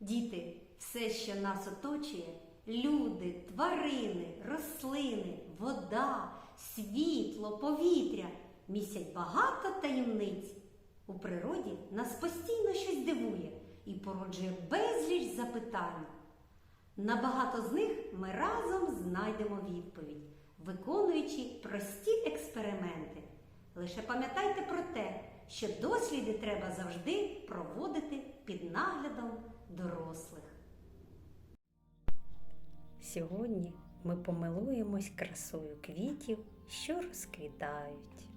Діти, все, що нас оточує, люди, тварини, рослини, вода, світло, повітря містять багато таємниць. У природі нас постійно щось дивує і породжує безліч запитань. На багато з них ми разом знайдемо відповідь, виконуючи прості експерименти. Лише пам'ятайте про те, що досліди треба завжди проводити під наглядом Сьогодні ми помилуємось красою квітів, що розквітають.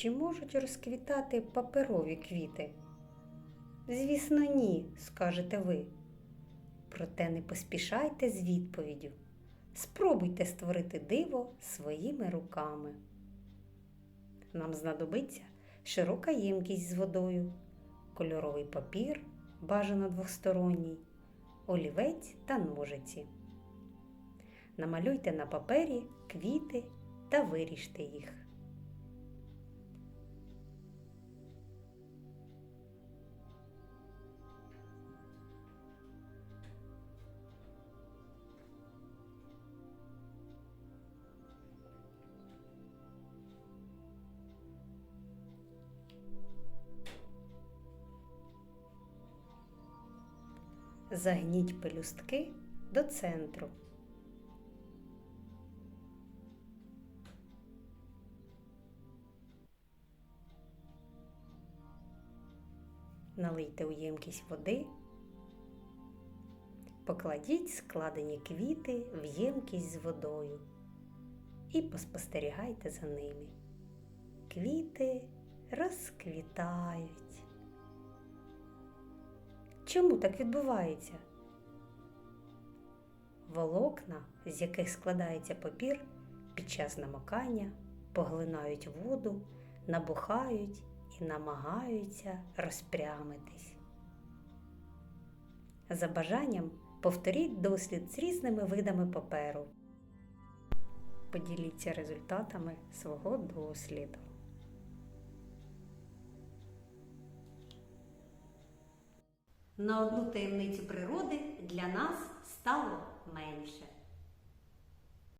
Чи можуть розквітати паперові квіти? Звісно, ні, скажете ви. Проте не поспішайте з відповіддю. Спробуйте створити диво своїми руками. Нам знадобиться широка ємкість з водою, кольоровий папір, бажано двосторонній, олівець та ножиці. Намалюйте на папері квіти та виріжте їх. Загніть пелюстки до центру. Налийте у ємкість води. Покладіть складені квіти в ємкість з водою і поспостерігайте за ними. Квіти розквітають. Чому так відбувається? Волокна, з яких складається папір, під час намокання поглинають воду, набухають і намагаються розпрямитись. За бажанням повторіть дослід з різними видами паперу. Поділіться результатами свого досліду. На одну таємницю природи для нас стало менше.